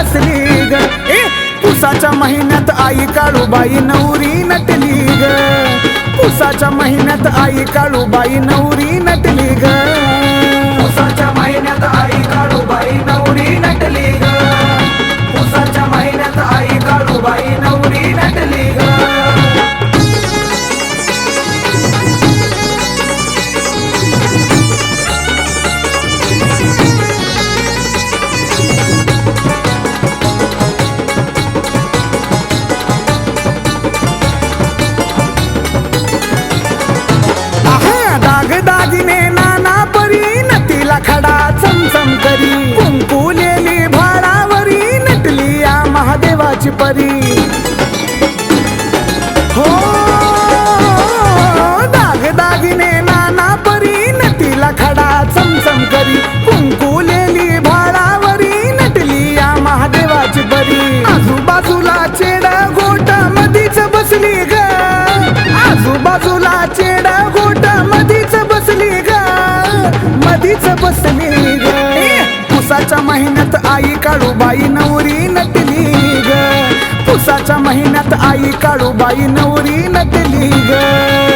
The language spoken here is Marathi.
भासली ग. ए पुसाच्या महिन्यात आई काळूबाई नवरी नटली ग. पुसाच्या महिन्यात आई काळूबाई नवरी नटली ग. दागिने नाना परी नटीला खडा चमचम करी. कुंकुलेली भाडावरी नटली या महादेवाची परी. हो दाग दागिने नाना परी नटीला खडा चमचम करी. कुंकुलेली भाडावरी नटली या महादेवाची परी. आजूबाजूला चेड गोट मधीच बसली ग. आजूबाजूला चेड आईच बसली ग. पुसाच्या महिन्यात आई काळूबाई नवरी नटली ग. पुसाच्या महिन्यात आई काळूबाई बाई महिन्यात आई काळूबाई नवरी नटली ग.